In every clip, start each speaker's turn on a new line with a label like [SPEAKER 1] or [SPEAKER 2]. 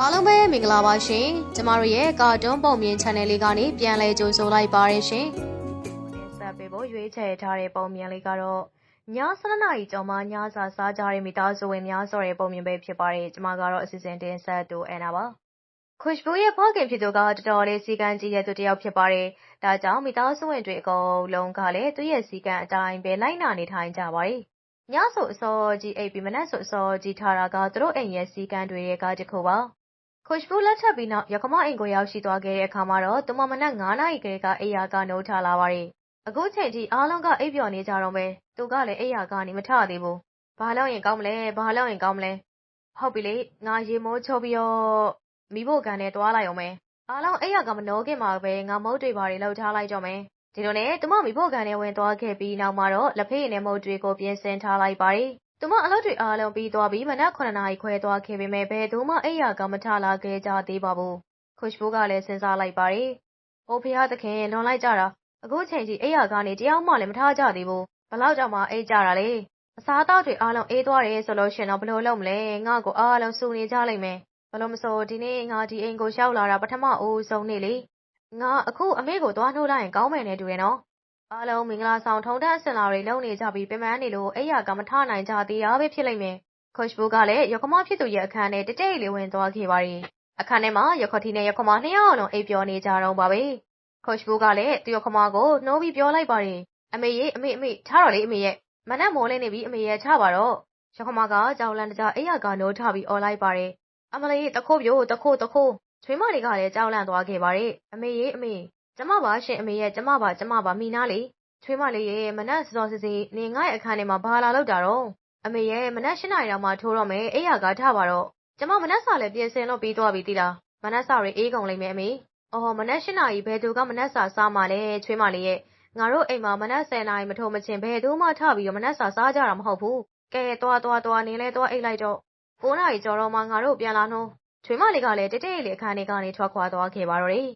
[SPEAKER 1] အားလုံးပဲမင်္ဂလာပါရှင်ကျမတို့ရဲ့ကာတွန်းပုံမြင် channel လေးကနေပြန်လည်ကြိုဆိုလိုက်ပါရရှင်တင်ဆက်ပေးဖို့ရွေးချယ်ထားတဲ့ပုံမြင်လေးကတော့ည7နာရီကျော်မှညစာစားကြတဲ့မိသားစုဝင်များဆိုတဲ့ပုံမြင်ပဲဖြစ်ပါတယ်ကျမကတော့အစီအစဉ်တင်ဆက်တူအန်နာပါခွရှဘူရဲ့ဖခင်ဖြစ်သူကတော်တော်လေးစီကံကြီးတဲ့သူတစ်ယောက်ဖြစ်ပါတယ်။ဒါကြောင့်မိသားစုဝင်တွေအကုန်လုံးကလည်းသူ့ရဲ့စီကံအတိုင်းပဲလိုက်နာနေထိုင်ကြပါတယ်။ညဆိုအစောကြီးအိပ်ပြီးမနက်ဆိုအစောကြီးထားတာကသူတို့အိမ်ရဲ့စီကံတွေကတခုပါ ခွရှဘူလက်ထပ်ပြီးနောက်ရကမအိမ်ကို ရောက်ရှိသွားခဲ့တဲ့အခါမှာတော့ သူမ မနက်9နာရီကလေးက အိယာက နိုးထလာပါတယ်။အခုချိန်ထိ အားလုံးက အိပ်ပျော်နေကြတော့မယ်။သူကလည်း အိယာကနေ မထသေးဘူး။ဘာလို့ရင်ကောင်းမလဲ ဘာလို့ရင်ကောင်းမလဲ။ဟုတ်ပြီလေ ငါ ရေမိုးချိုးပြီးတော့မိဖို့ကန်နဲ့တွားလိုက်အောင်မယ်။အားလုံး အိယာက မနိုးခင်မှာပဲ ငါ မုတ်တွေပါတွေလှုပ်ထားလိုက်တော့မယ်။ဒီလိုနဲ့ သူမမိဖို့ကန်နဲ့ဝင်သွားခဲ့ပြီးနောက်မှာတော့ လက်ဖေးနဲ့ မုတ်တွေကို ပြင်ဆင်ထားလိုက်ပါတယ်။ သူမအလုပ်တွေအားလုံးပြီးသွားပြီး မနက်9နာရီခွဲသွားခဲ့ပေမဲ့ ဘယ်သူမှ အိယာက မထလာခဲ့ကြသေးပါဘူး။ခွရှဘူကလည်း စဉ်းစားလိုက်ပါတယ်။အိုဖះသခင် လွန်လိုက်ကြတာ အခုချိန်ကြီးအိယာကနေတယောက်မှလည်း မထားကြသေးဘူး။ဘလောက်ကြောင့်မှ အိတ်ကြတာလေ။အစားအသောက်တွေအားလုံး အေးသွားတယ်ဆိုလို့ရှင်တော့ ဘယ်လိုလုပ်မလဲ။ငါ့ကို အားလုံးစူနေကြလိမ့်မယ်။ဘလို့မဆို ဒီနေ့ ငါ ဒီအိမ်ကို ရောက်လာတာ ပထမအိုးဆုံးနေ့လေ။ငါ အခု အမေကို သွားနှိုးလိုက်ရင် ကောင်းမယ်နဲ့တူတယ်နော် အားလုံး မင်္ဂလာဆောင် ထုံထမ်းအစင်လာတွေ လုပ်နေကြပြီး ပင်ပန်းနေလို့ အိယာက မထနိုင်ကြသေးတာပဲ ဖြစ်လိမ့်မယ်။ခွရှဘူကလည်းရခမဖြစ်သူရဲ့အခန်းထဲတတိတ်လေး ဝင်သွားခဲ့ပါရီ။အခန်းထဲမှာရခတီနဲ့ရခမ နှစ်ယောက်လုံး အိပ်ပျော်နေကြတော့ပါပဲ။ခွရှဘူကလည်း သူရခမကို နှိုးပြီးပြောလိုက်ပါရီ။အမေရဲ့အမေ အမေထားတော့လေ အမေရဲ့ မနက်မိုးလင်းနေပြီ အမေရဲ့ချပါတော့။ရခမက ကြောင်လန်တကြအိယာက နိုးထပြီးអော်လိုက်ပါရီ။အမလေး တခိုးပြို့တခိုး တခိုး ချွေးမတွေကလည်း ကြောင်လန့်သွားခဲ့ပါရီ။အမေရဲ့အမေ ကျမပါရှင်အမေရဲ့ကျမပါကျမပါမိနာလေချွေးမလေးရဲ့မနက်စောစောစီနေငါ့ရဲ့အခန်းထဲမှာဘာလာလောက်တာတော့အမေရဲ့မနက်၈နာရီတောင်မှထိုးတော့မယ်အိယာကထပါတော့ကျမမနက်စာလည်းပြင်ဆင်လို့ပြီးသွားပြီတိလားမနက်စာတွေအေးကုန်လိမ့်မယ်အမေအော်မနက်၈နာရီဘယ်သူကမနက်စာစားမှလဲချွေးမလေးရဲ့ငါတို့အိမ်မှာမနက်၁၀နာရီမထိုးမချင်းဘယ်သူမှထပြီးတော့မနက်စာစားကြတာမဟုတ်ဘူးကဲသွားသွားသွားနေလဲသွားအိတ်လိုက်တော့9နာရီကျော်တော့မှငါတို့ပြန်လာနှုံးချွေးမလေးကလည်းတိတ်တိတ်လေးအခန်းထဲကနေထွက်ခွာသွားခဲ့ပါတော့တယ်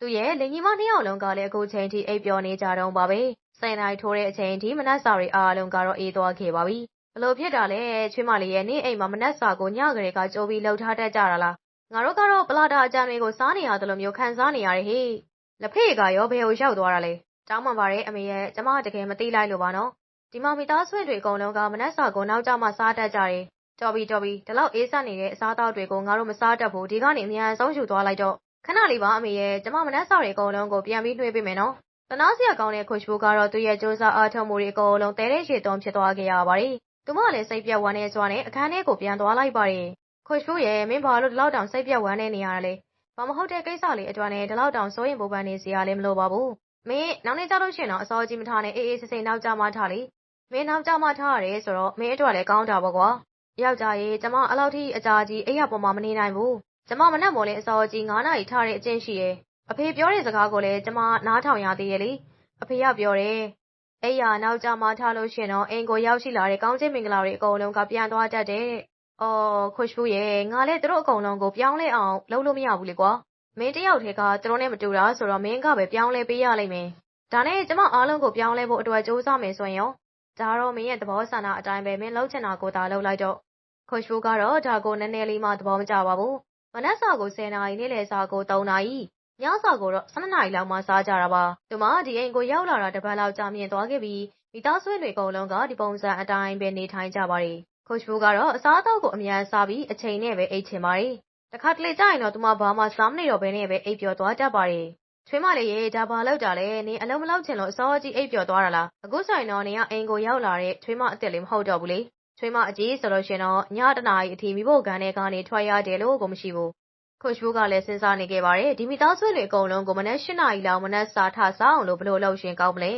[SPEAKER 1] သူရဲ့လင်ကြီးမနှစ်ယောက်လုံးကလည်းအခုချိန်ထိအိပ်ပျော်နေကြတော့ပါပဲဆယ်နာရီထိုးတဲ့အချိန်ထိမနက်စာတွေအားလုံးကတော့အေးသွားခဲ့ပါပြီ။ဘလို့ဖြစ်တာလဲချွေးမလေးရဲ့နေ့အိမ်မှာမနက်စာကိုညကလေးကကြိုးပြီးလှုပ်ထားတတ်ကြတာလား။ငါတို့ကတော့ပလာတာအကြံတွေကိုစားနေရတယ်လို့မျိုးခံစားနေရတယ်ဟေ့။လက်ဖေးကရောဘယ်ကိုရောက်သွားတာလဲ။တောင်းမှန်ပါတယ်အမေရဲ့ကျမတကယ်မသိလိုက်လို့ပါနော်။ဒီမှာမိသားစုတွေအကုန်လုံးကမနက်စာကိုနောက်ကျမှစားတတ်ကြတယ်။တော်ပြီတော်ပြီဒီလောက်အေးဆက်နေတဲ့အစားအသောက်တွေကိုငါတို့မစားတတ်ဘူးဒီကနေအမြန်ဆုံးယူသွားလိုက်တော့ ခဏလေးပါအမေရဲ့ကျမမနက်စာတွေအကုန်လုံးကိုပြန်ပြီးနှွှေးပေးမယ်နော်တနာစရာကောင်းတဲ့ခွရှဘိုကတော့သူ့ရဲ့စူးစမ်းအားထုတ်မှုတွေအကုန်လုံးတဲတဲ့ရေသွန်းဖြစ်သွားခဲ့ရပါတယ်။သူမလည်းစိတ်ပြတ်ဝမ်းနေစွာနဲ့အခန်းထဲကိုပြန်သွားလိုက်ပါတယ်။ခွရှဘိုရဲ့မင်းဘာလို့ဒီလောက်တောင်စိတ်ပြတ်ဝမ်းနေနေရတာလဲ။ဘာမဟုတ်တဲ့ကိစ္စလေးအတွက်နဲ့ဒီလောက်တောင်စိုးရင်ပူပန်နေစရာလည်းမလိုပါဘူး။မင်းနောက်နေ့ကျလို့ရှိရင်တော့အစောကြီးမထားနဲ့အေးအေးဆေးဆေးနောက်ကျမှထားလေ။မင်းနောက်ကျမှထားရတယ်ဆိုတော့မင်းအတွက်လည်းကောင်းတာပေါ့ကွာ။ယောက်ျားရေကျမအဲ့လောက်ထိအကြာကြီးအိပ်ရပေါ်မှာမနေနိုင်ဘူး။ ကျမမနက်မိုးလင်းအစောကြီး9နာရီထားတဲ့အကျင့်ရှိရဲ့။အဖေပြောတဲ့စကားကိုလည်းကျမနားထောင်ရသေးရဲ့လေ။အဖေကပြောတယ်။အိယာနောက်ကျမှထားလို့ရှင်တော့အိမ်ကိုရောက်ရှိလာတဲ့ကောင်းချင်းမင်္ဂလာတွေအကုန်လုံးကပြန်သွားတတ်တယ်။အော်ခွရှဖူးရဲ့ငါလည်းသူတို့အကုန်လုံးကိုပြောင်းလဲအောင်လုပ်လို့မရဘူးလေကွာ။မင်းတယောက်တည်းကသူတို့နဲ့မတူတာဆိုတော့မင်းကပဲပြောင်းလဲပေးရလိမ့်မယ်။ဒါနဲ့ကျမအားလုံးကိုပြောင်းလဲဖို့အတွက်စူးစမ်းမယ်ဆိုရင်ရောဒါတော့မင်းရဲ့သဘောဆန္ဒအတိုင်းပဲမင်းလှုပ်ချင်တာကိုသာလှုပ်လိုက်တော့ခွရှဖူးကတော့ဒါကိုနည်းနည်းလေးမှသဘောမကျပါဘူး။ မနက်စာကို10နာရီနေ့လယ်စာကို3နာရီညစာကိုတော့12နာရီလောက်မှစားကြတာပါ။သူမဒီအိမ်ကိုရောက်လာတာတပတ်လောက်ကြာမြင့်သွားခဲ့ပြီးမိသားစုတွေအကုန်လုံးကဒီပုံစံအတိုင်းပဲနေထိုင်ကြပါတယ်။ခိုချ်ဘူကတော့အစားအသောက်ကိုအမြန်စားပြီးအချိန်နဲ့ပဲအိတ်ချင်ပါတယ်။တခါတလေကြာရင်တော့သူမဘာမှစားမနေတော့ဘဲနဲ့ပဲအိပ်ပျော်သွားတတ်ပါတယ်။ချွေးမလေးရေဒါဘာလောက်တာလဲနင်အလုံးမလောက်ချင်လို့အစောကြီးအိပ်ပျော်သွားတာလားအခုဆိုင်တော့နင်ကအိမ်ကိုရောက်လာတဲ့ချွေးမအစ်စ်လေးမဟုတ်တော့ဘူးလေ ချွေးမအကြီးဆိုလို့ရှင်တော့ညတနာရီအထိမိဖို့ကန်ထဲကနေထွက်ရတယ်လို့ကိုမရှိဘူးခွရှဘိုးကလည်းစဉ်းစားနေခဲ့ပါတယ်ဒီမိသားစုတွေအကုန်လုံးကိုမနက်၈နာရီလောက်မနက်စာထစားအောင်လို့ဘလို့လုပ်ရှင်ကောင်းမလဲ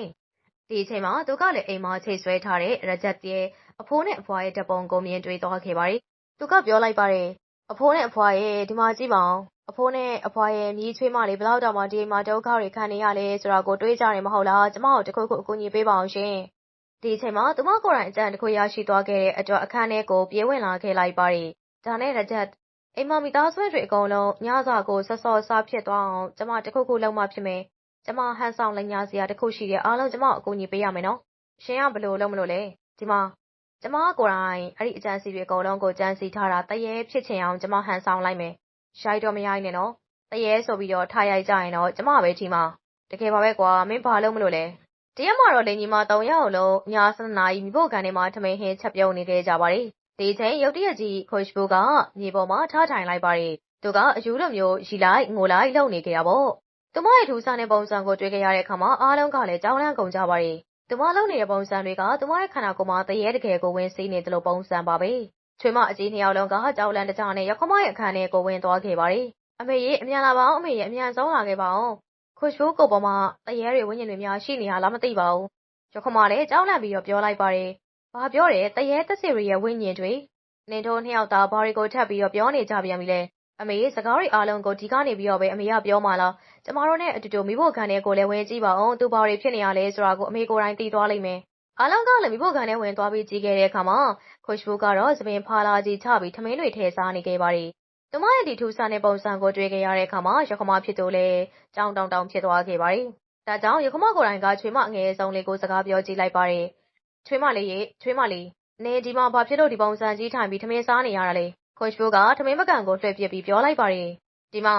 [SPEAKER 1] ဒီအချိန်မှာသူကလည်းအိမ်မှာချိတ်ဆွဲထားတဲ့ရကြက်ရဲ့အဖိုးနဲ့အဖွားရဲ့တပုံကိုမြင်တွေ့သွားခဲ့ပါတယ်သူကပြောလိုက်ပါတယ်အဖိုးနဲ့အဖွားရဲ့ဒီမှာကြည့်ပါဦးအဖိုးနဲ့အဖွားရဲ့မြည်ချွေးမလေးဘလောက်တောင်မှဒီမှာဒုက္ခတွေခံနေရလဲဆိုတာကိုတွေးကြတယ်မဟုတ်လားကျမတို့တခုခုအကူအညီပေးပါအောင်ရှင် ဒီအချိန်မှာ သူမကိုယ်တိုင် အကြံတစ်ခု ရရှိသွားခဲ့တဲ့အတွက် အခန်းထဲကို ပြေးဝင်လာခဲ့လိုက်ပါတယ် ဒါနဲ့ရကြက် အိမ်မှာ မိသားစုတွေ အကုန်လုံး ညစာကို စောစောစားဖြစ်သွားအောင် ကျမ တခုခုလုပ်မှဖြစ်မယ်။ကျမ ဟန်ဆောင်လိမ်ညာစရာ တခုရှိတယ် အားလုံး ကျမကို အကူအညီပေးရမယ်နော်။ရှင်က ဘယ်လိုလုပ်မလို့လဲ။ဒီမှာ ကျမကိုယ်တိုင် အဲ့ဒီအကြံစီတွေ အကုန်လုံးကို ကြံစီထားတာတရေဖြစ်ချင်အောင် ကျမ ဟန်ဆောင်လိုက်မယ် ရိုက်တော့ မရိုက်နဲ့နော်တရေဆိုပြီးတော့ထားရိုက်ကြရင်တော့ ကျမပဲထီမှာ တကယ်ပါပဲကွာ မင်းဘာလို့မလို့လဲ တရက်မှာတော့လင်ကြီးမ၃ယောက်လုံးည7နာရီမိဖို့ကန်ထဲမှာထမင်းဟင်းချက်ပြုံးနေခဲ့ကြပါတယ်ဒီချိန်ရုတ်တရက်ကြီးခွန်ရှ်ဘူကမြေပေါ်မှာထားထိုင်လိုက်ပါတယ်သူကအယူလိုမျိုးရီလိုက်ငိုလိုက်လှုပ်နေခဲ့တာပေါ့သူမရဲ့ထူးဆန်းတဲ့ပုံစံကိုတွေ့ကြရတဲ့အခါမှာအားလုံးကလည်းကြောင်းလန့်ကုန်ကြပါတယ်သူမလှုပ်နေတဲ့ပုံစံတွေကသူမရဲ့ခန္ဓာကိုယ်မှာတရေတကယ်ကိုဝင်စီးနေတယ်လို့ပုံစံပါပဲချွေမအကြီးနှစ်ယောက်လုံးကကြောက်လန့်တကြားနဲ့ရခမရဲ့အခန်းထဲကိုဝင်သွားခဲ့ပါတယ်အမေကြီးအမြန်လာပါအောင်အမေကြီးအမြန်ဆုံးလာခဲ့ပါအောင် ခွရှဖိုးကိုပေါ်မှာတရေတွေဝင်းကျင်တွေများရှိနေရလားမသိပါဘူးရခမလည်းကြောက်လန့်ပြီးတော့ပြောလိုက်ပါတယ်ဘာပြောတယ်တရေသက်စီရီရဲ့ဝင်းကျင်တွေနင်တို့နှစ်ယောက်သားဘာတွေကိုထပ်ပြီးတော့ပြောနေကြပြန်ပြီလဲအမေစကားတွေအားလုံးကိုဒီကနေပြီးတော့ပဲအမေကပြောမှလားကျမတို့နဲ့အတူတူမိဖို့ခံတဲ့ကိုလည်းဝင်ကြည့်ပါအောင်သူဘာတွေဖြစ်နေရလဲဆိုတာကိုအမေကိုယ်တိုင်သိသွားလိမ့်မယ်အားလုံးကလည်းမိဖို့ခံထဲဝင်သွားပြီးကြည့်ခဲ့တဲ့အခါမှာခွရှ်ဘူကတော့သပင်ဖာလာကြီးချပြီးထမင်းတွေထည့်စားနေခဲ့ပါတယ်။ သူမရဲ့ ဒီထူးဆန်းတဲ့ပုံစံကို တွေ့ခဲ့ရတဲ့အခါမှာရခမဖြစ်သူလည်း ကြောင်တောင်တောင် ဖြစ်သွားခဲ့ပါတယ်။ဒါကြောင့်ရခမကိုယ်တိုင်က ချွေမအငယ်ဆုံးလေးကို စကားပြောကြည့်လိုက်ပါတယ်။ချွေမလေးရေ ချွေမလေးနေဒီမှာ ဘာဖြစ်လို့ ဒီပုံစံကြီးထိုင်ပြီး ထမင်းစားနေရတာလဲ။ခွရှ်ဘူကထမင်းပကံကို လွှဲပြစ်ပြီး ပြောလိုက်ပါတယ်။ဒီမှာ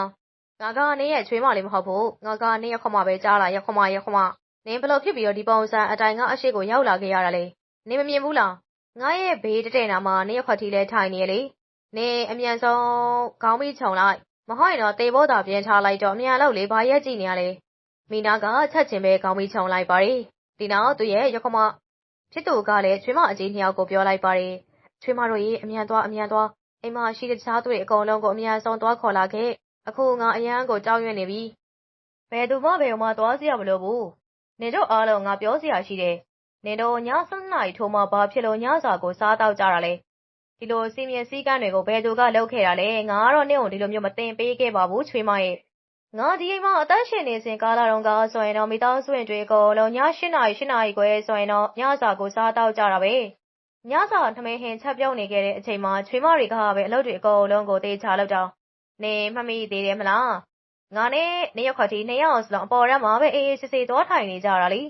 [SPEAKER 1] ငါကနေရဲ့ ချွေးမလေး မဟုတ်ဘူး ငါကနေရခမပဲ ကြားလာရခမရခမ နင်းဘလို့ဖြစ်ပြီးတော့ဒီပုံစံအတိုင်းကအရှိကို ရောက်လာခဲ့ရတာလေနင်းမမြင်ဘူးလား ငါရဲ့ ဘေးတတဲ့နာမှာ နင်းရခွက်ထီလဲထိုင်နေလေ နင်းအမြန်ဆုံးခေါင်းပြီးခြုံလိုက်မဟုတ်ရင်တော့တေဘောတာပြန်ချလိုက်တော့အမြန်လောက်လေဘာရက်ကြည့်နေရလဲမိနာကချက်ချင်းပဲခေါင်းပြီးခြုံလိုက်ပါတယ်ဒီနောက်သူရဲ့ရခမဖြစ်သူကလည်းချွေးမအကြီးနှစ်ယောက်ကိုပြောလိုက်ပါတယ်ချွေးမတို့ရေအမြန်သွားအမြန်သွားအိမ်မှာရှိတဲ့တခြားသူတွေအကုန်လုံးကိုအမြန်ဆုံးသွားခေါ်လာခဲ့အခုငါအရန်ကိုကြောက်ရွံ့နေပြီဘယ်သူမှဘယ်မှသွားစရာမလိုဘူးနင်တို့အားလုံးငါပြောစရာရှိတယ်။နင်တို့ည၁၂နာရီထိုးမှဘာဖြစ်လို့ညစာကိုစားသောက်ကြတာလဲ။ ဒီလိုစည်းမျဉ်းစည်းကမ်းတွေကို ဘယ်သူကလုပ်ခဲ့တာလဲ။ငါကတော့ နင့်ကို ဒီလိုမျိုး မသင်ပေးခဲ့ပါဘူးချွေးမရဲ့။ငါ ဒီအိမ်မှာ အသက်ရှင်နေစဉ်ကာလတုန်းကဆိုရင်တော့ မိသားစုဝင်တွေအကုန်လုံး ည ၈ နာရီ ၈ နာရီခွဲဆိုရင်တော့ ညစာကို စားသောက်ကြတာပဲ။ညစာ ထမင်းဟင်းချက်ပြုတ်နေခဲ့တဲ့အချိန်မှာ ချွေးမတွေကပဲ အလုပ်တွေအကုန်လုံးကို သေချာလုပ်တာ။နင် မှတ်မိသေးတယ်မလား ငါနဲ့ နင်ရက်ခွက်တီနှစ်ယောက်စလုံး အပေါ်ရမှာပဲ အေးအေးဆေးဆေး သွားထိုင်နေကြတာလေ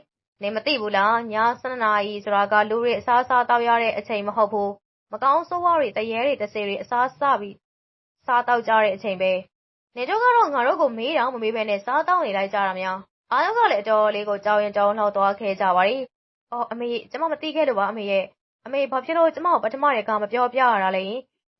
[SPEAKER 1] နင်မသိဘူးလားည7နာရီဆိုတာက လူတွေ အစားစားတောက်ရတဲ့အချိန် မဟုတ်ဘူး မကောင်းဆိုးဝါးတွေတရေတွေတဆေတွေအစားစပြီးစားတောက်ကြတဲ့အချိန်ပဲနေတို့ကတော့ငါတို့ကိုမေးတော့မမေးဘဲနဲ့စားတောက်နေလိုက်ကြတာများအားလုံးကလည်းအတော်လေးကိုကြောင်ရင်ကြောင်လှောက်သွားခဲ့ကြပါလေအော်အမေကျမမသိခဲ့လို့ပါအမေရဲ့အမေဘာဖြစ်လို့ကျမကိုပထမတည်းကမပြောပြရတာလဲည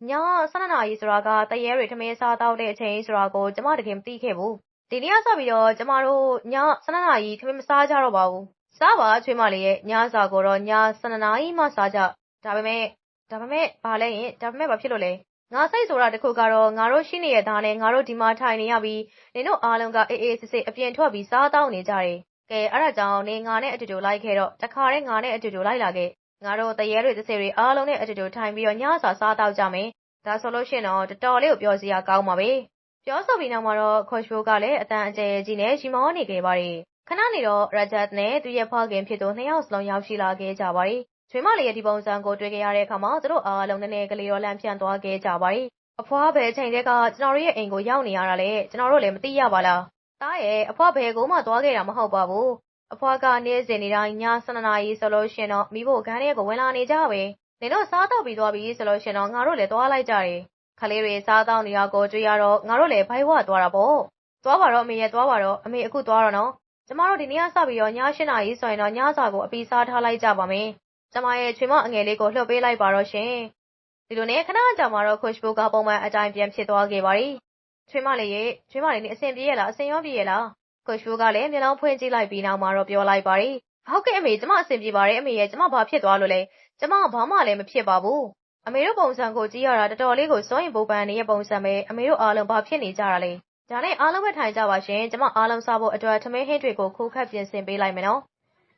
[SPEAKER 1] 12နာရီဆိုတာကတရေတွေထမင်းစားတောက်တဲ့အချိန်ဆိုတာကိုကျမတကယ်မသိခဲ့ဘူးဒီနေ့ကစပြီးတော့ကျမတို့ည12နာရီထမင်းမစားကြတော့ပါဘူးစားပါချွေးမလေးရဲ့ညစာကိုတော့ည12နာရီမှစားကြဒါပေမဲ့ ဒါပေမဲ့ဘာလဲရင်ဒါပေမဲ့ဘာဖြစ်လို့လဲငါစိတ်ဆိုတာတခုကတော့ငါတို့ရှိနေတဲ့သားနဲ့ငါတို့ဒီမှာထိုင်နေရပြီးနင်တို့အားလုံးကအေးအေးဆေးဆေးအပြင်ထွက်ပြီးစားတောက်နေကြတယ်ကဲအဲ့ဒါကြောင့်နေငါနဲ့အတူတူလိုက်ခဲ့တော့တခါတည်းငါနဲ့အတူတူလိုက်လာခဲ့ငါတို့တရေတွေတစေတွေအားလုံးနဲ့အတူတူထိုင်ပြီးတော့ညစာစားတောက်ကြမယ်။ဒါဆိုလို့ရှိရင်တော့တော်တော်လေးကိုပြောစရာကောင်းပါပဲ။ပြောဆိုပြီးနောက်မှာတော့ခေါ်ရှိုးကလည်းအတန်အကျယ်ကြီးနဲ့ရီမောနေခဲ့ပါတယ်။ခဏနေတော့ရဂျတ်နဲ့သူ့ရဲ့ဖခင်ဖြစ်သူနှစ်ယောက်စလုံးရောက်ရှိလာခဲ့ကြပါတယ်။ ချွေးမလေးရဲ့ဒီပုံစံကိုတွေ့ခဲ့ရတဲ့အခါမှာသူတို့အားလုံးနည်းနည်းကလေးရောလန့်ဖြန့်သွားခဲ့ကြပါတယ်။အဖွားဘယ်ချိန်တည်းကကျွန်တော်တို့ရဲ့အိမ်ကိုရောက်နေရတာလဲကျွန်တော်တို့လည်းမသိရပါလား။တားရဲ့အဖွားဘယ်ကိုမှသွားခဲ့တာမဟုတ်ပါဘူးအဖွားကနေ့စဉ်နေ့တိုင်းည7နာရီဆိုလို့ရှင်တော့မိဖို့ခန်းထဲကိုဝင်လာနေကြပဲနင်တို့စားတော့ပြီးသွားပြီဆိုလို့ရှင်တော့ငါတို့လည်းသွားလိုက်ကြတယ်ခလေးတွေစားတော့နေရကိုတွေ့ရတော့ငါတို့လည်းဘိုက်ဝသွားတာပေါ့သွားပါတော့အမေရဲ့သွားပါတော့အမေအခုသွားတော့နော်ကျမတို့ဒီနေ့ကစပြီးတော့ည7နာရီဆိုရင်တော့ညစာကိုအပီစားထားလိုက်ကြပါမယ် ကျမရဲ့ချွေမအငယ်လေးကိုလှုပ်ပေးလိုက်ပါတော့ရှင်ဒီလိုနဲ့ခဏကြာမှတော့ခွရှ်ဘိုကပုံမှန်အတိုင်းပြန်ဖြစ်သွားခဲ့ပါရီချွေမလေးရဲ့ချွေမလေးနေအဆင်ပြေရလားအဆင်ရောပြေရလားကိုရှိုးကလည်းမျက်လုံးဖွင့်ကြည့်လိုက်ပြီးနောက်မှာတော့ပြောလိုက်ပါတယ်။ဟုတ်ကဲ့အမေကျမအဆင်ပြေပါတယ်အမေရဲ့ကျမဘာဖြစ်သွားလို့လဲ။ကျမဘာမှလည်းမဖြစ်ပါဘူး။အမေတို့ပုံစံကိုကြည့်ရတာတော်တော်လေးကိုစိုးရင်ပူပန်နေတဲ့ပုံစံပဲအမေတို့အားလုံးဘာဖြစ်နေကြတာလဲ။ဒါနဲ့အားလုံးပဲထိုင်ကြပါရှင်။ကျမအားလုံးစားဖို့အတွက်ထမင်းဟင်းတွေကိုခိုးခတ်ပြင်ဆင်ပေးလိုက်မယ်နော်။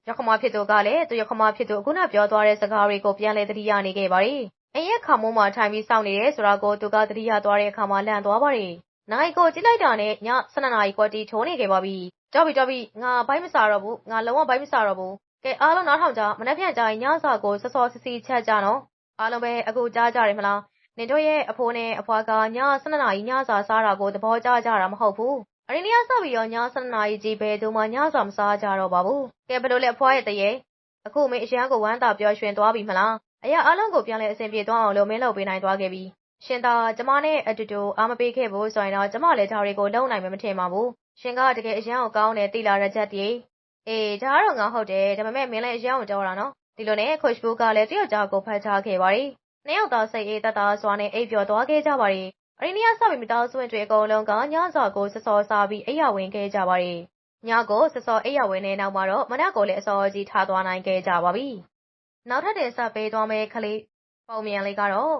[SPEAKER 1] ရခမဖြစ်သူကလည်းသူရခမဖြစ်သူအခုနပြောသွားတဲ့စကားတွေကိုပြန်လဲသတိရနေခဲ့ပါတယ်။အိမ်ရဲ့ခါမိုးမှာထိုင်ပြီးစောင့်နေတယ်ဆိုတာကိုသူကသတိရသွားတဲ့အခါမှာလန့်သွားပါတယ်။နိုင်ကိုကြည့်လိုက်တာနဲ့ည12နာရီခွက်တီထိုးနေခဲ့ပါပြီတော်ပြီတော်ပြီငါဘိုက်မစားတော့ဘူးငါလုံးဝဘိုက်မစားတော့ဘူးကဲအားလုံးနားထောင်ကြမနေ့ပြန်ကြရင်ညစာကိုစောစောစီစီချက်ကြနော်အားလုံးပဲအခုကြားကြတယ်မလားနေတို့ရဲ့အဖိုးနဲ့အဖွားကည12နာရီညစာစားတာကိုသဘောကျကြတာမဟုတ်ဘူး အရင်ကစပြီးတော့ည12နာရီကြီးပဲသူမှညစာမစားကြတော့ပါဘူးကဲဘယ်လိုလဲအဖွားရဲ့တရေအခုမင်းအရန်ကိုဝမ်းသာပျော်ရွှင်သွားပြီမလားအရာအားလုံးကိုပြန်လဲအဆင်ပြေသွားအောင်လို့မင်းလုပ်ပေးနိုင်သွားခဲ့ပြီရှင်သာကျမနဲ့အတူတူအားမပေးခဲ့ဘူးဆိုရင်တော့ကျမလည်းဒါတွေကိုလုံနိုင်မယ်မထင်ပါဘူးရှင်ကတကယ်အရန်ကိုကောင်းတယ်တိလာရချက်တည်းအေးဒါကတော့ငါဟုတ်တယ်ဒါပေမဲ့မင်းလည်းအရန်ကိုတော်တာနော်ဒီလိုနဲ့ခွတ်ဘူကလည်းတယောက်ကြောက်ကိုဖတ်ချခဲ့ပါရီနှစ်ယောက်သားစိတ်အေးတတစွာနဲ့အိပ်ပျော်သွားခဲ့ကြပါရီ အရင်ကစပြီး မိသားစုဝင်တွေ အကုန်လုံးက ညစာကိုစစောစားပြီး အိယာဝင်ခဲ့ကြပါရီညကိုစစော အိယာဝင်တဲ့နောက်မှာတော့ မနက်ကိုလည်း အစောကြီးထားသွားနိုင်ခဲ့ကြပါပြီ နောက်ထပ် တင်ဆက်ပေးသွားမယ့် ကလေးပုံမြန်လေးကတော့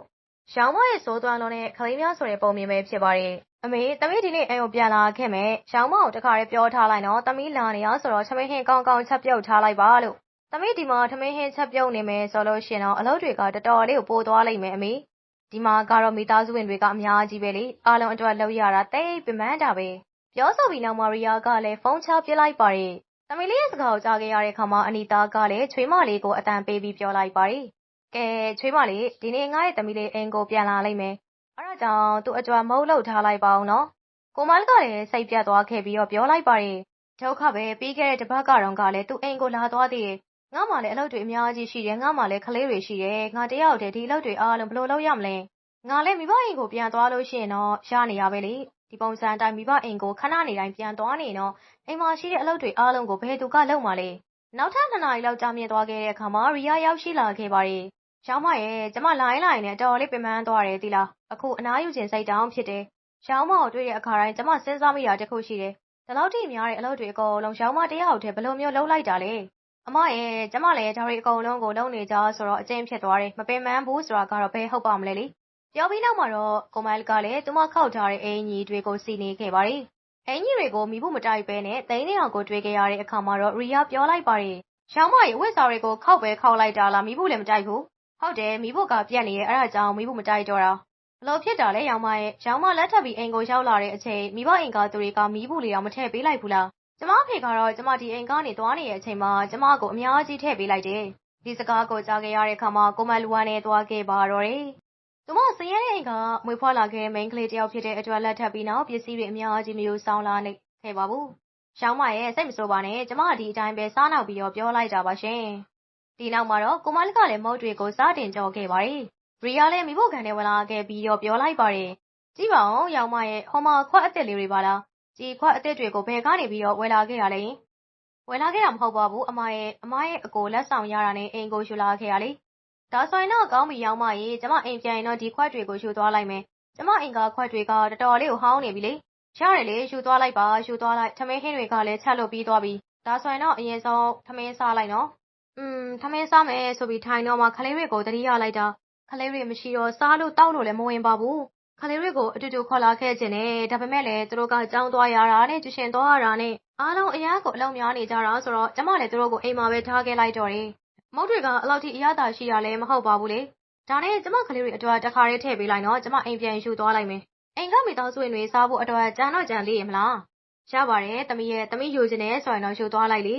[SPEAKER 1] ရောင်မရဲ့စိုးသွမ်းလုံးနဲ့ ကလေးများဆိုတဲ့ ပုံမြင်ပဲ ဖြစ်ပါတယ်။အမေ သမီး ဒီနေ့ အိမ်ကို ပြန်လာခဲ့မယ်။ရောင်မကို တခါလေးပြောထားလိုက်နော်။သမီးလာနေရဆိုတော့ချမင်းဟင်း ကောင်းကောင်း ချက်ပြုတ်ထားလိုက်ပါလို့။သမီး ဒီမှာ ထမင်းဟင်း ချက်ပြုတ်နေမယ်ဆိုလို့ရှင်တော့ အလုပ်တွေက တော်တော်လေးကို ပိုသွားလိမ့်မယ် အမေ။ ဒီမှာကတော့မိသားစုဝင်တွေကအများကြီးပဲလေ။အားလုံးအတွက်လုပ်ရတာတိတ်ပင်ပန်းတာပဲ။ပြောဆိုပြီးနောက်မာရီယာကလည်းဖုန်းချပစ်လိုက်ပါတယ်။သမီးလေးရဲ့စကားကိုကြားခဲ့ရတဲ့ခါမှာအနီတာကလည်းချွေးမလေးကိုအတန်ပေးပြီးပြောလိုက်ပါတယ်ကဲချွေးမလေးဒီနေ့ငါ့ရဲ့သမီးလေးအင်ကိုပြန်လာလိမ့်မယ်အဲ့ဒါကြောင့်သူ့အကြွားမဟုတ်လို့ထားလိုက်ပါအောင်နော်ကိုမလကလည်းစိတ်ပြတ်သွားခဲ့ပြီးတော့ပြောလိုက်ပါတယ်ဒုက္ခပဲပြီးခဲ့တဲ့တပတ်ကတော့ကလည်းသူ့အိမ်ကိုလာသွားသေးတယ် ငါမှလည်းအလုပ်တွေအများကြီးရှိတယ်ငါမှလည်းကလေးတွေရှိတယ်ငါတယောက်တည်းဒီအလုပ်တွေအားလုံးဘယ်လိုလုပ်ရမလဲငါလည်းမိဘအိမ်ကိုပြန်သွားလို့ရှိရင်တော့ရနေရပဲလေဒီပုံစံအတိုင်းမိဘအိမ်ကိုခဏနေတိုင်းပြန်သွားနေတော့အိမ်မှာရှိတဲ့အလုပ်တွေအားလုံးကိုဘယ်သူကလုပ်မှာလဲနောက်ထပ်နှစ်နာရီလောက်ကြာမြင့်သွားခဲ့တဲ့အခါမှာရီယာရောက်ရှိလာခဲ့ပါတယ်။ရောင်းမရဲ့ကျမလိုင်းလိုင်းနဲ့တော်တော်လေးပင်ပန်းသွားတယ်သီလား။အခုအနားယူခြင်းစိတ်တောင်းဖြစ်တယ်။ရောင်းမကိုတွေ့တဲ့အခါတိုင်းကျမစဉ်းစားမိတာတစ်ခုရှိတယ်။ဒီလောက်ထိများတဲ့အလုပ်တွေအကုန်လုံးရောင်းမတယောက်တည်းဘယ်လိုမျိုးလုပ်လိုက်တာလဲ။ အမရဲ့ကျမလည်းဒါတွေအကုန်လုံးကိုလုပ်နေကြဆိုတော့အကျင့်ဖြစ်သွားတယ်။မပင်ပန်းဘူးဆိုတာကတော့ဘယ်ဟုတ်ပါမလဲလေ။ပြောပြီးနောက်မှာတော့ကိုမိုင်ကလည်းသူမခောက်ထားတဲ့အင်ကြီးတွေကိုစီနေခဲ့ပါတယ်။အင်ကြီးတွေကိုမိဖို့မတိုက်ပဲနဲ့သိန်းနေအောင်ကိုတွေ့ခဲ့ရတဲ့အခါမှာတော့ရီယာပြောလိုက်ပါတယ်။ရောင်းမရဲ့ဝိစာတွေကိုခောက်ပဲခောက်လိုက်တာလားမိဖို့လည်းမတိုက်ဘူးဟုတ်တယ်မိဖို့ကပြက်နေရဲ့အဲ့ဒါကြောင့်မိဖို့မတိုက်တော့တာဘလို့ဖြစ်တာလဲရောင်မရဲ့ရောင်မလက်ထပ်ပြီးအိမ်ကိုရောက်လာတဲ့အချိန်မိဘအိမ်ကသူတွေကမိဖို့လေးတော့မထည့်ပေးလိုက်ဘူးလား ကျမဖေကတော့ ကျမဒီအိမ်ကနေသွားနေတဲ့အချိန်မှာ ကျမကို အများကြီးထည့်ပေးလိုက်တယ် ဒီစကားကို ကြားခဲ့ရတဲ့အခါမှာ ကိုမလူဝါနဲ့သွားခဲ့ပါတော့တယ် သူမစရဲတဲ့အိမ်က မွေးဖွားလာခဲ့ မိန်းကလေးတယောက်ဖြစ်တဲ့အတွက်လက်ထပ်ပြီးနောက် ပစ္စည်းတွေ အများကြီးမျိုးဆောင်လာနေခဲ့ပါဘူး။ရောင်းမရဲ့စိတ်မဆိုးပါနဲ့ ကျမ ဒီအတိုင်းပဲ စားနောက်ပြီးတော့ ပြောလိုက်တာပါရှင်။ဒီနောက်မှာတော့ ကိုမလကလည်း မုတ်တွေကို စတင်ကြော်ခဲ့ပါတယ်။ရီယာလည်းမိဖို့ခံနဲ့ဝင်လာခဲ့ပြီးတော့ ပြောလိုက်ပါတယ်။ကြည့်ပါဦးရောင်မရဲ့ဟောမခွက်အစ်စ်လေးတွေပါလား။ ကြည်ခွက်အစ်စ်တွေကို ဘယ်ကနေပြီးတော့ ဝယ်လာခဲ့ရလဲ။ဝယ်လာခဲ့တာ မဟုတ်ပါဘူးအမရဲ့ အမရဲ့အကိုလက်ဆောင်ရတာနဲ့ အိမ်ကို ယူလာခဲ့ရလေ။ဒါဆိုရင်တော့ ကောင်းပြီရောင်မရဲ့ကျမအိမ်ပြန်ရင်တော့ ဒီခွက်တွေကို ယူသွားလိုက်မယ်။ကျမအိမ်က ခွက်တွေက တော်တော်လေးကို ဟောင်းနေပြီလေ။ရတယ်လေ ယူသွားလိုက်ပါ ယူသွားလိုက် ထမင်းဟင်းတွေကလည်း ချက်လို့ပြီးသွားပြီ။ဒါဆိုရင်တော့ အရင်ဆုံး ထမင်းစားလိုက်နော်။อืมထမင်းစားမယ်ဆိုပြီး ထိုင်တော့မှ ကလေးတွေကိုတတိယလိုက်တာ ကလေးတွေမရှိတော့ စားလို့တောက်လို့လည်း မဝင်ပါဘူး ကလေးတွေကိုအတူတူခေါ်လာခဲ့ခြင်းနဲ့ဒါပေမဲ့လည်းသူတို့ကကြောင်းသွားရတာနဲ့ကျရှင်သွားရတာနဲ့အားလုံးအရာကိုအလုံးများနေကြတာဆိုတော့ကျမလည်းသူတို့ကိုအိမ်မှာပဲထားခဲ့လိုက်တော့တယ်မုတ်တွေကအလောက်ထိအရသာရှိရလဲမဟုတ်ပါဘူးလေဒါနဲ့ကျမကလေးတွေအတွက်တခါလေးထည့်ပေးလိုက်တော့ကျမအိမ်ပြန်ယူသွားလိုက်မယ်အိမ်ကမိသားစုဝင်တွေစားဖို့အတွက်ကြမ်းတော့ကြမ်းလေးရမလားရပါတယ်တမီးရဲ့တမီးယူခြင်းနဲ့ဆိုရင်တော့ယူသွားလိုက်လေ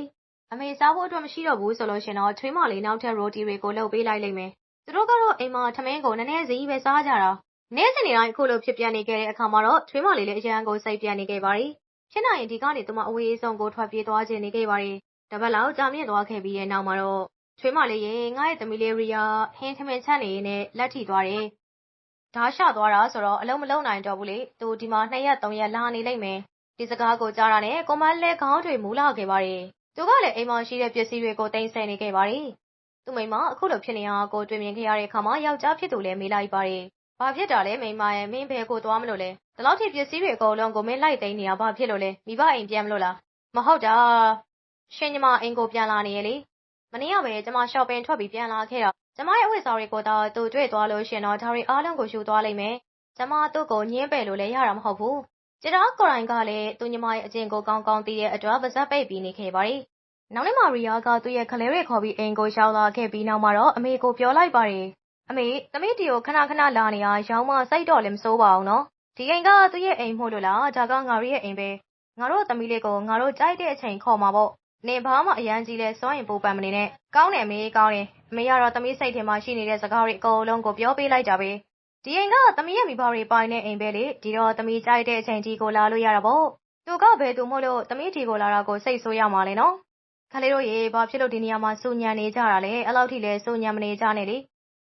[SPEAKER 1] အမေစားဖို့အတွက်မရှိတော့ဘူးဆိုလို့ရှင်တော့ချွေးမလေးနောက်ထပ်ရိုတီတွေကိုလှုပ်ပေးလိုက်လိမ့်မယ်။သူတို့ကတော့အိမ်မှာထမင်းကိုနည်းနည်းစီပဲစားကြတာ။ နေ့စဉ်နေ့တိုင်းအခုလိုဖြစ်ပြနေခဲ့တဲ့အခါမှာတော့ချွေးမလေးလည်းအရန်ကိုစိတ်ပြနေခဲ့ပါရီ။ဖြစ်နိုင်ရင်ဒီကနေသူမအဝေးဆုံးကိုထွက်ပြေးသွားခြင်းနေခဲ့ပါရီ။တပတ်လောက်ကြာမြင့်သွားခဲ့ပြီးတဲ့နောက်မှာတော့ချွေးမလေးရဲ့ငါ့ရဲ့သမီးလေးရီယာဟင်းထမင်းချက်နေနဲ့လက်ထိသွားတယ်။ဓာရှသွားတာဆိုတော့အလုံးမလုံးနိုင်တော့ဘူးလေ။သူဒီမှာနှစ်ရက်သုံးရက်လာနေလိမ့်မယ်။ဒီစကားကိုကြားတာနဲ့ကိုမလဲခေါင်းတွေမူလာခဲ့ပါရီ။သူကလည်းအိမ်မှာရှိတဲ့ပစ္စည်းတွေကိုတင်ဆက်နေခဲ့ပါတယ်။သူ့မိမအခုလိုဖြစ်နေတာကိုတွေ့မြင်ခဲ့ရတဲ့အခါမှာယောက်ျားဖြစ်သူလည်းမေးလိုက်ပါတယ်။ ဘာဖြစ်တာလဲမိမရဲ့မင်းဘယ်ကိုသွားမလို့လဲ။ဒီလောက်ထိပစ္စည်းတွေအကုန်လုံးကိုမင်းလိုက်သိမ်းနေတာဘာဖြစ်လို့လဲ။မိဘအိမ်ပြန်မလို့လား။မဟုတ်တာ။ရှင်ညီမအိမ်ကိုပြန်လာနေရဲ့လေ။မနေ့ကပဲကျမ shopping ထွက်ပြီးပြန်လာခဲ့တာ။ကျမရဲ့အဝတ်အစားတွေကိုတော့သူတွေ့သွားလို့ရှင်တော့ဒါတွေအားလုံးကိုယူသွားလိမ့်မယ်။ကျမသူ့ကိုညှင်းပယ်လို့လည်းရတာမဟုတ်ဘူးကျတာကိုရိုင်းကလည်းသူညီမရဲ့အကျင့်ကိုကောင်းကောင်းသိတဲ့အတွက်ပါဇက်ပိတ်ပြီးနေခဲ့ပါတယ်။နောက်နေ့မှာရီယာကသူ့ရဲ့ကလေးတွေခေါ်ပြီးအိမ်ကိုရောက်လာခဲ့ပြီးနောက်မှာတော့အမေကိုပြောလိုက်ပါတယ်။ အမေသမီးတီကိုခဏခဏလာနေရရောင်းမစိတ်တော့လည်းမစိုးပါဘူးနော်။ဒီအိမ်ကသူ့ရဲ့အိမ်မို့လို့လားဒါကငါတို့ရဲ့အိမ်ပဲ။ငါတို့သမီးလေးကိုငါတို့ကြိုက်တဲ့အချိန်ခေါ်မှာပေါ့။နေဘာမှအရန်ကြီးလဲစွန့်ရင်ပိုပန်မနေနဲ့။ကောင်းတယ်မေးကောင်းတယ်။အမေကတော့သမီးစိတ်ထဲမှာရှိနေတဲ့စကားတွေအကုန်လုံးကိုပြောပေးလိုက်တာပဲ။ဒီအိမ်ကသမီးရဲ့မိဘတွေပိုင်တဲ့အိမ်ပဲလေဒီတော့သမီးကြိုက်တဲ့အချိန်ဒီကိုလာလို့ရတာပေါ့သူကဘယ်သူမို့လို့သမီးဒီကိုလာတာကိုစိတ်ဆိုးရမှာလဲနော်ခလေးတို့ရေဘာဖြစ်လို့ဒီနေရာမှာစူညံနေကြတာလဲအဲ့လောက်ထိလဲစူညံမနေကြနဲ့လေ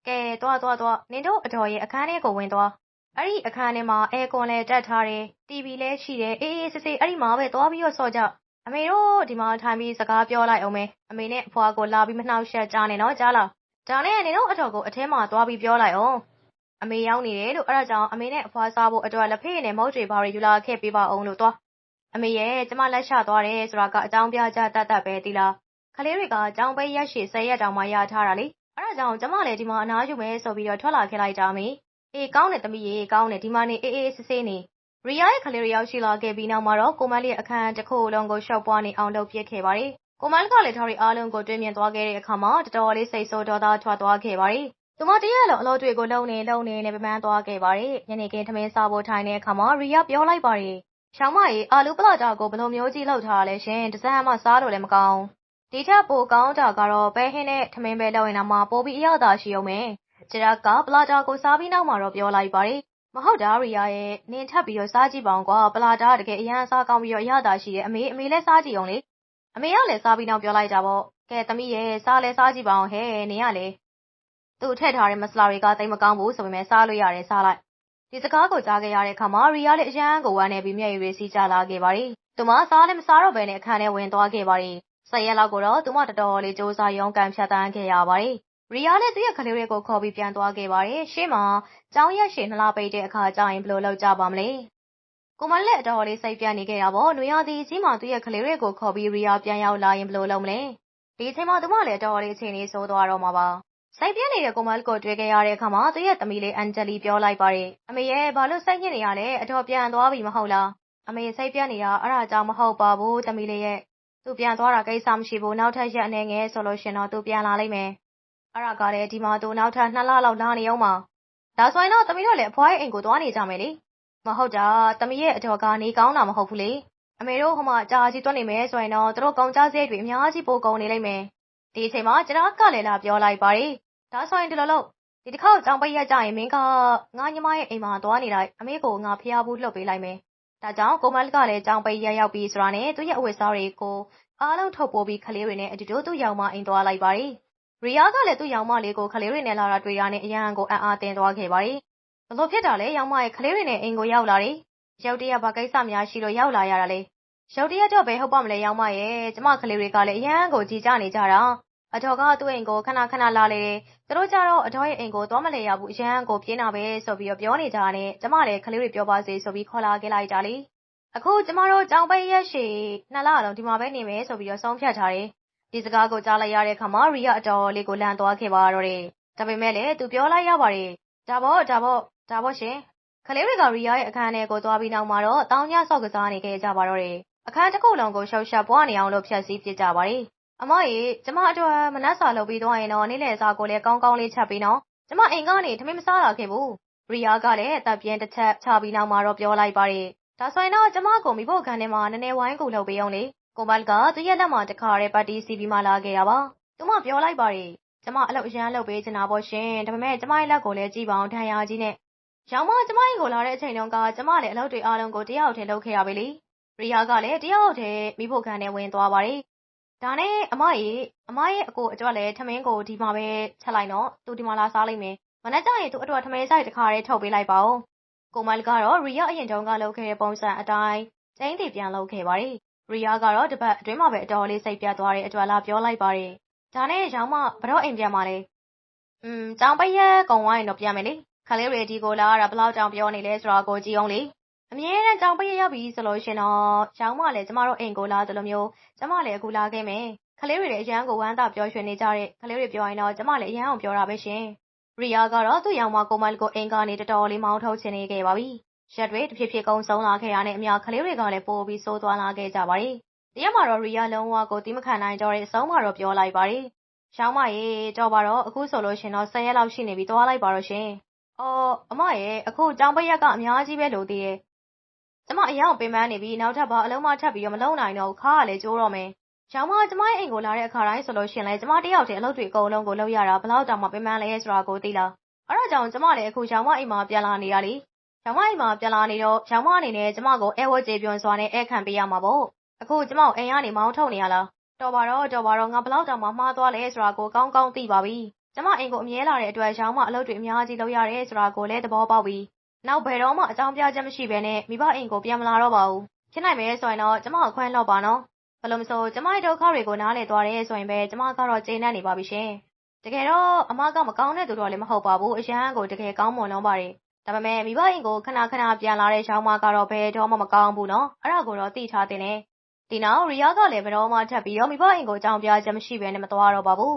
[SPEAKER 1] ကဲသွားသွားသွားနင်တို့အတော်ရဲ့အခန်းထဲကိုဝင်သွားအဲ့ဒီအခန်းထဲမှာအဲကွန်လည်းတက်ထားတယ်။ TV လည်းရှိတယ်။အေးအေးဆေးဆေးအဲ့ဒီမှာပဲသွားပြီးတော့ဆော့ကြ။အမေတို့ဒီမှာထိုင်ပြီးစကားပြောလိုက်အောင်မယ်။အမေနဲ့အဖွာကိုလာပြီးမနှောက်ယှက်ကြနဲ့နော်ကြားလား။ဒါနဲ့နေတော့အတော်ကိုအထဲမှာသွားပြီးပြောလိုက်အောင်။အမေရောက်နေတယ်လို့အဲ့ဒါကြောင့်အမေနဲ့အဖွာစားဖို့အတွက်လက်ဖေးနဲ့မုတ်တွေဘာတွေယူလာခဲ့ပေးပါအောင်လို့သွား။အမေရဲ့ကျမလက်ချသွားတယ်ဆိုတာကအကြောင်းပြကြတတ်တတ်ပဲတီလား။ကလေးတွေကကြောင်ပိတ်ရက်ရှည်၁၀ရက်တောင်မှရထားတာလေ။အဲ့ ဒါကြောင့်ကျမလည်းဒီမှာအနားယူမယ်ဆိုပြီးတော့ထွက်လာခဲ့လိုက်တာမေ။အေးကောင်းတယ်သမီးရေကောင်းတယ်ဒီမှာနေအေးအေးဆေးဆေးနေ။ရီယာရဲ့ကလေးတွေရောက်ရှိလာခဲ့ပြီးနောက်မှာတော့ကိုမန်းလေးရဲ့အခန်းတစ်ခုလုံးကိုရှော့ပွားနေအောင်လုပ်ပြစ်ခဲ့ပါတယ်။ကိုမန်းကလည်းထားရီအားလုံးကိုတွေ့မြင်သွားခဲ့တဲ့အခါမှာတော်တော်လေးစိတ်ဆိုးဒေါသထွက်သွားခဲ့ပါတယ်။သူမတရက်လုံးအလုပ်တွေကိုလုပ်နေလုပ်နေနဲ့ပမန်းသွားခဲ့ပါတယ်။ညနေခင်းထမင်းစားဖို့ထိုင်တဲ့အခါမှာရီယာပြောလိုက်ပါတယ်။ရှောင်းမကြီးအာလူပလာတာကိုဘယ်လိုမျိုးကြီးလောက်ထားလဲရှင်။တစ်စက်မှစားလို့လည်းမကောင်း။ ဒီထက်ပိုကောင်းတာကတော့ ပဲဟင်းနဲ့ ထမင်းပဲလုပ်ရင်တော့မှ ပိုပြီးအရသာရှိအောင်မယ်။ကျရကပလာတာကိုစားပြီးနောက်မှာတော့ ပြောလိုက်ပါတယ်။မဟုတ်တာရီယာရဲ့ နင်ထပ်ပြီးတော့ စားကြည့်ပါအောင်ကွာ ပလာတာတကယ်အရန်စားကောင်းပြီးတော့ အရသာရှိတယ် အမေ အမေလည်း စားကြည့်အောင်လေ။အမေကလည်း စားပြီးနောက်ပြောလိုက်တာပေါ့။ကဲသမီးရဲ့စားလဲစားကြည့်ပါအောင်ဟဲ့ နင်ကလေသူ့ထည့်ထားတဲ့ မဆလာတွေကတိတ်မကောင်းဘူးဆိုပေမဲ့ စားလို့ရတယ် စားလိုက် ဒီစကားကိုကြားခဲ့ရတဲ့အခါမှာ ရီယာလည်း အရန်ကိုဝမ်းနေပြီး မျက်ရည်တွေ စီးကျလာခဲ့ပါတယ်။သူမ စားလည်းမစားတော့ဘဲနဲ့ အခန်းထဲဝင်သွားခဲ့ပါတယ်။ ဆယ်ရက်လောက်ကိုတော့သူမတော်တော်လေးစူးစမ်းရုန်းကန်ဖြတ်တန်းခဲ့ရပါတယ်။ရီယာလည်းသူ့ရဲ့ကလေးတွေကိုခေါ်ပြီးပြန်သွားခဲ့ပါတယ်။ရှေ့မှာကျောင်းရက်ရှည်နှလားပိတ်တဲ့အခါကျရင်ဘယ်လိုလုပ်ကြပါမလဲ။ကိုမလည်းအတော်လေးစိတ်ပြတ်နေခဲ့တာပေါ့။နွေရာသီကြီးမှာသူ့ရဲ့ကလေးတွေကိုခေါ်ပြီးရီယာပြန်ရောက်လာရင်ဘယ်လိုလုပ်မလဲ။ဒီအချိန်မှာသူမလည်းအတော်လေးချိန်နေဆိုးသွားတော့မှာပါ။စိတ်ပြင်းနေတဲ့ကိုမလ်ကိုတွေ့ခဲ့ရတဲ့အခါမှာသူ့ရဲ့သမီးလေးအန်ဂျလီပြောလိုက်ပါတယ်။အမေရဲ့ဘာလို့စိတ်ညစ်နေရလဲအတော်ပြန်သွားပြီမဟုတ်လား။အမေစိတ်ပြတ်နေတာအဲ့ဒါကြောင့်မဟုတ်ပါဘူးသမီးလေးရဲ့ သူပြန်သွားတာ ကိစ္စမရှိဘူး နောက်ထပ် ရက်အနေငယ်ဆိုလို့ရှင်တော့ သူပြန်လာလိမ့်မယ်။အဲ့ဒါကလည်း ဒီမှာ သူ နောက်ထပ် နှစ်လလောက်လာနေအောင်ပါ။ဒါဆိုရင်တော့ သမီးတို့လည်း အဖွားရဲ့အိမ်ကို သွားနေကြမယ်လေ။မဟုတ်တာ သမီးရဲ့အတော်က နေကောင်းတာ မဟုတ်ဘူးလေ။အမေတို့ ဟိုမှာကြာကြီးတွက်နေမယ်ဆိုရင်တော့ သူတို့ ကုန်ကြစရိတ်တွေ အများကြီး ပိုကုန်နေလိမ့်မယ်။ဒီအချိန်မှာ ကျွန်တော်ကလည်း လာပြောလိုက်ပါတယ် ဒါဆိုရင် ဒီလိုလုပ် ဒီတစ်ခေါက်ကြောင်ပိတ်ရက်ကြရင် မင်းက ငါညီမရဲ့အိမ်မှာ သွားနေလိုက် အမေကို ငါဖျားဘူးလှုပ်ပေးလိုက်မယ် ဒါကြောင့် ကိုမလကလည်းကြောင်ပိတ်ရက်ရောက်ပြီးဆိုတာနဲ့ သူ့ရဲ့အဝတ်စားတွေကို အားလုံးထုတ်ပိုးပြီးခလေးတွေနဲ့အတူတူ သူ့ရောင်မအိမ်သွားလိုက်ပါတယ် ရီယာကလည်း သူ့ရောင်မလေးကိုခလေးတွေနဲ့လာတာတွေ့ရနဲ့ အရန်ကို အံ့အားသင်သွားခဲ့ပါတယ်ဘလို့ဖြစ်တာလဲရောင်မရဲ့ခလေးတွေနဲ့ အိမ်ကိုရောက်လာတယ် ရုတ်တရက် ဘာကိစ္စများရှိလို့ ရောက်လာရတာလဲ ရုတ်တရက်တော့ ဘယ်ဟုတ်ပါမလဲရောင်မရဲ့ကျမ ကလေးတွေကလည်း အရန်ကို ကြည်ကြနေကြတာ အတော်ကသူ့အိမ်ကိုခဏခဏလာလေတယ်။သူတို့ကြတော့အတော်ရဲ့အိမ်ကိုသွားမလဲရဘူးအရန်ကိုပြင်းတာပဲဆိုပြီးတော့ပြောနေကြတာနဲ့ကျမလည်းကလေးတွေပြောပါစေဆိုပြီးခေါ်လာခဲ့လိုက်ကြလေ။အခုကျမတို့ကြောင်ပိတ်ရက်ရှည်နှစ်လလုံးဒီမှာပဲနေမယ်ဆိုပြီးတော့ဆုံးဖြတ်ထားတယ်။ဒီစကားကိုကြားလိုက်ရတဲ့အခါမှာရီယာအတော်လေးကိုလန့်သွားခဲ့ပါတော့တယ်။ဒါပေမဲ့လည်းသူပြောလိုက်ရပါတယ်။ဒါပေါ့ဒါပေါ့ဒါပေါ့ရှင်။ကလေးတွေကရီယာရဲ့အခန်းထဲကိုသွားပြီးနောက်မှာတော့တောင်းညဆော့ကစားနေခဲ့ကြပါတော့တယ်။အခန်းတစ်ခုလုံးကိုရှောက်ရှက်ပွားနေအောင်လို့ဖြတ်စည်းပစ်ကြပါတယ် အမရေကျမအတွက်မနက်စာလုပ်ပြီးသွားရင်တော့နေ့လယ်စာကိုလည်းကောင်းကောင်းလေးချက်ပြီးနော်ကျမအိမ်ကနေထမင်းမစားလာခဲ့ဘူးရီယာကလည်းအသက်ပြင်းတစ်ချက်ချပြီးနောက်မှာတော့ပြောလိုက်ပါတယ်ဒါဆိုရင်တော့ကျမကိုမိဖို့ခန်းထဲမှာနည်းနည်းဝိုင်းကူလုပ်ပေးအောင်လေကိုမလ်ကသူ့ရဲ့လက်မှာတခါရဲပတ်တီစီပြီးမှလာခဲ့တာပါသူမပြောလိုက်ပါတယ်ကျမအလုပ်အရန်လုပ်ပေးချင်တာပေါ့ရှင်ဒါပေမဲ့ကျမရဲ့လက်ကိုလည်းကြည့်ပါအောင်ထန်ရာကြီးနဲ့ရောင်မကျမကြီးကိုလာတဲ့အချိန်တုန်းကကျမလည်းအလုပ်တွေအားလုံးကိုတယောက်တည်းလုပ်ခဲ့ရပြီလေရီယာကလည်းတယောက်တည်းမိဖို့ခန်းထဲဝင်သွားပါတယ် ဒါနဲ့အမရေအမရဲ့အကိုအတွက်လည်းထမင်းကိုဒီမှာပဲချက်လိုက်တော့သူဒီမှာလာစားလိုက်မယ်မနက်ကျရင်သူအတွက်ထမင်းဆိုင်တစ်ခါတည်းထုတ်ပေးလိုက်ပါဦးကိုမလကတော့ရီယာအရင်တုန်းကလုပ်ခဲ့တဲ့ပုံစံအတိုင်းကျင်းတည်ပြန်လုပ်ခဲ့ပါတယ်ရီယာကတော့တပတ်အတွင်းမှာပဲအတော်လေးစိတ်ပြတ်သွားတဲ့အတွက်လာပြောလိုက်ပါတယ်ဒါနဲ့ရောင်းမဘတော့အိမ်ပြန်ပါလေอืมចောင်းပရက်កုံဝိုင်းတော့ပြန်မယ်လေခလေးရေဒီကိုလာရတာဘလောက်ចောင်းပြောနေလဲဆိုတော့ကိုကြည့်အောင်လေ အမြဲတမ်းကြောင်ပိတ်ရောက်ပြီဆိုလို့ရှင်တော့ရောင်းမလည်းကျမတို့အိမ်ကိုလာသလိုမျိုးကျမလည်းအခုလာခဲ့မယ်ကလေးတွေလည်းအရန်ကိုဝမ်းသာပျော်ရွှင်နေကြတဲ့ကလေးတွေပြောရင်တော့ကျမလည်းအရန်အောင်ပြောတာပဲရှင်ရီယာကတော့သူ့ရောင်မကိုမလ်ကိုအိမ်ကနေတော်တော်လေးမောင်းထုတ်ချင်နေခဲ့ပါပြီရက်တွေတဖြည်းဖြည်းကုန်းဆုံးလာခဲ့ရတဲ့အများကလေးတွေကလည်းပိုပြီးဆိုးသွားလာခဲ့ကြပါတယ်တရားမှာတော့ရီယာလုံးဝကိုတိမခံနိုင်တော့တဲ့အဆုံးမှာတော့ပြောလိုက်ပါတယ်ရှောင်းမရေတော့ပါတော့အခုဆိုလို့ရှင်တော့10ရက်လောက်ရှိနေပြီသွားလိုက်ပါတော့ရှင်အော်အမရဲ့အခုကြောင်ပရက်ကအများကြီးပဲလို့သေးတယ် ကျမအယောင်ပင်ပန်းနေပြီးနောက်ထပ်ဘာအလုံးမထပ်ပြီးတော့မလုံနိုင်တော့ခါကလည်းကျိုးတော့မယ်။ရောင်မကျမရဲ့အိမ်ကိုလာတဲ့အခါတိုင်းဆိုလို့ရှင်လဲကျမတယောက်တည်းအလုပ်တွေအကုန်လုံးကိုလုပ်ရတာဘလောက်တောင်မှပင်ပန်းလဲဆိုတာကိုသိလား။အဲ့ဒါကြောင့်ကျမလည်းအခုရောင်မအိမ်မှာပြန်လာနေရလေ။ရောင်မအိမ်မှာပြန်လာနေတော့ရောင်မအနေနဲ့ကျမကိုအဲဝတ်ကြေပြွန်စွာနဲ့အဲခံပေးရမှာပေါ့။အခုကျမကိုအိမ်ကနေမောင်းထုတ်နေရလား။တော်ပါတော့တော်ပါတော့ငါဘလောက်တောင်မှမှားသွားလဲဆိုတာကိုကောင်းကောင်းသိပါပြီ။ကျမအိမ်ကိုအမြဲလာတဲ့အတွက်ရောင်မအလုပ်တွေအများကြီးလုပ်ရတယ်ဆိုတာကိုလည်းသဘောပေါက်ပြီ နောက်ဘယ်တော့မှအကြောင်းပြချက်မရှိဘဲနဲ့မိဘအိမ်ကိုပြန်မလာတော့ပါဘူးဖြစ်နိုင်မယ်ဆိုရင်တော့ကျမကိုခွင့်လွှတ်ပါနော်ဘယ်လိုမဆိုကျမရဲ့ဒုက္ခတွေကိုနားလည်သွားတယ်ဆိုရင်ပဲကျမကတော့ကျေနပ်နေပါပြီရှင်တကယ်တော့အမကမကောင်းတဲ့သူတော့လည်းမဟုတ်ပါဘူးအရန်ကိုတကယ်ကောင်းမွန်လုံးပါတယ်ဒါပေမဲ့မိဘအိမ်ကိုခဏခဏပြန်လာတဲ့ရောင်းမကတော့ဘယ်တော့မှမကောင်းဘူးနော်အဲ့ဒါကိုတော့သိထားတင်တယ်ဒီနောက်ရီယာကလည်းဘယ်တော့မှထပ်ပြီးတော့မိဘအိမ်ကိုအကြောင်းပြချက်မရှိဘဲနဲ့မသွားတော့ပါဘူး